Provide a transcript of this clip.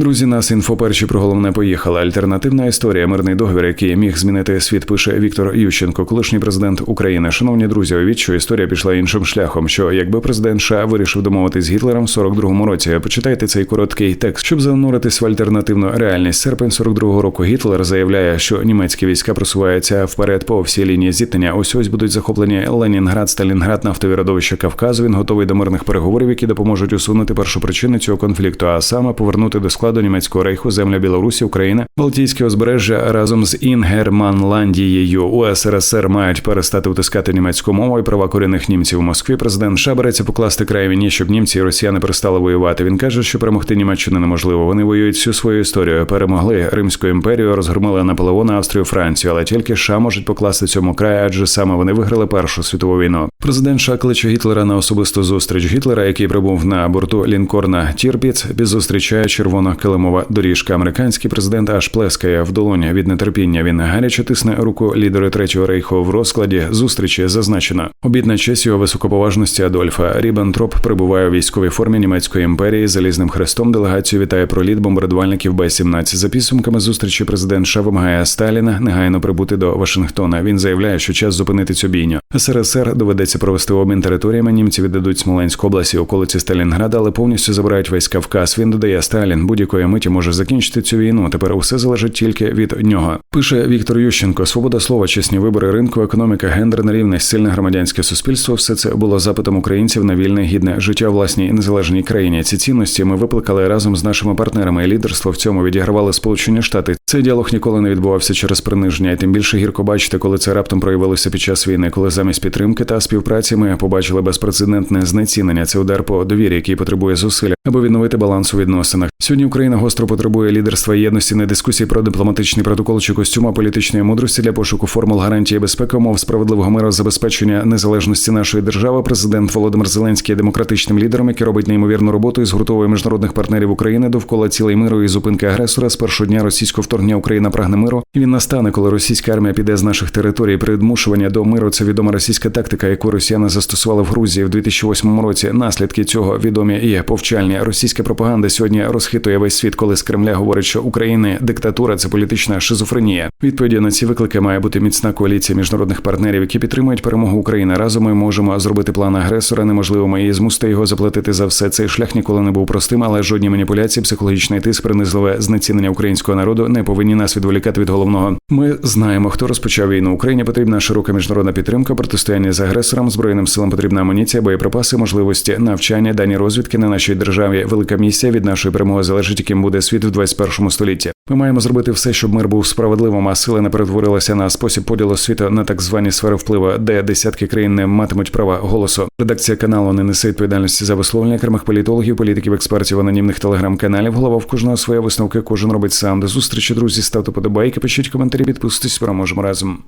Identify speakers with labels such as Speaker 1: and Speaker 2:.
Speaker 1: Друзі, нас інфо перші про головне поїхала. Альтернативна історія, мирний договір, який міг змінити світ. Пише Віктор Ющенко, колишній президент України. Шановні друзі, уявіть, що історія пішла іншим шляхом. Що якби президент США вирішив домовитись з Гітлером в 42-му році, почитайте цей короткий текст, щоб зануритись в альтернативну реальність. Серпень 42-го року Гітлер заявляє, що німецькі війська просуваються вперед по всій лінії зіткнення. Ось ось будуть захоплені Ленінград, Сталінград, нафтові родовища Кавказу. Він готовий до мирних переговорів, які допоможуть усунути першу причину цього конфлікту, а саме повернути до складу німецького рейху земля Білорусі, України, Балтійське узбережжя разом з Інгерманландією у СРСР мають перестати утискати німецьку мову і права корінних німців у Москві. Президент США береться покласти край війні, щоб німці і росіяни перестали воювати. Він каже, що перемогти Німеччину неможливо. Вони воюють всю свою історію. Перемогли Римську імперію, розгромили Наполеона, Австрію, Францію, але тільки США можуть покласти цьому край, адже саме вони виграли Першу світову війну. Президент США кличе Гітлера на особисту зустріч Гітлера, який прибув на борту Лінкорна Тірпіц, зустрічає червона килимова доріжка. Американський президент аж плескає в долоні від нетерпіння. Він гаряче тисне руку лідеру третього рейху в розкладі зустрічі. Зазначено обід на честь його високоповажності Адольфа Ріббентроп прибуває у військовій формі німецької імперії залізним хрестом. Делегацію вітає проліт бомбардувальників Б-17. За підсумками зустрічі президент США вимагає Сталіна негайно прибути до Вашингтона. Він заявляє, що час зупинити цю бійню. СРСР доведеться провести обмін територіями. Німці віддадуть Смоленську область і околиці Сталінграда, але повністю забирають весь Кавказ. Він додає Сталін будь-якої миті може закінчити цю війну. Тепер усе залежить тільки від нього. Пише Віктор Ющенко: свобода слова, чесні вибори ринку, економіка, гендерна рівність, сильне громадянське суспільство. Все це було запитом українців на вільне гідне життя в власній незалежній країні. Ці цінності ми випликали разом з нашими партнерами. Лідерство в цьому відігравали Сполучені Штати. Цей діалог ніколи не відбувався через приниження, і тим більше гірко бачити, коли це раптом проявилося під час війни, коли замість підтримки та співпраці ми побачили безпрецедентне знецінення. Це удар по довірі, який потребує зусиль, аби відновити баланс у відносинах. Сьогодні Україна гостро потребує лідерства і єдності не дискусії про дипломатичний протокол чи костюм, а політичної мудрості для пошуку формул гарантії безпеки, умов справедливого миру, забезпечення незалежності нашої держави. Президент Володимир Зеленський є демократичним лідером, який робить неймовірну роботу і згуртовує міжнародних партнерів України довкола цілей миру і зупинки агресора з першого дня російського вторгнення Україна прагне миру. І він настане, коли російська армія піде з наших територій. Примушування до миру це відома російська тактика, яку росіяни застосували в Грузії в 2008 році. Наслідки цього відомі і повчальні. Російська пропаганда сьогодні розхитує весь світ, коли з Кремля говорить, що України диктатура це політична шизофренія. Відповіді на ці виклики має бути міцна коаліція міжнародних партнерів, які підтримують перемогу України. Разом ми можемо зробити план агресора неможливим і змусити його заплатити за все. Цей шлях ніколи не був простим, але жодні маніпуляції, психологічний тиск, принизливе знецінення українського народу не повинні нас відволікати від головного. Ми знаємо, хто розпочав війну. Україні потрібна широка міжнародна підтримка, протистояння з агресором, збройним силам потрібна амуніція, боєприпаси, можливості навчання, дані розвідки на нашій державі. Велика місія від нашої перемоги залежить, яким буде світ в 21 столітті. Ми маємо зробити все, щоб мир був справедливим, а сили не перетворилися на спосіб поділу світу на так звані сфери впливу, де десятки країн не матимуть права голосу. Редакція каналу не несе відповідальності за висловлення окремих політологів, політиків, експертів, анонімних телеграм-каналів. Голова в кожного своя висновки, кожен робить сам. До зустрічі, друзі, ставте подобайки, пишіть коментарі, підписуйтесь, переможемо разом.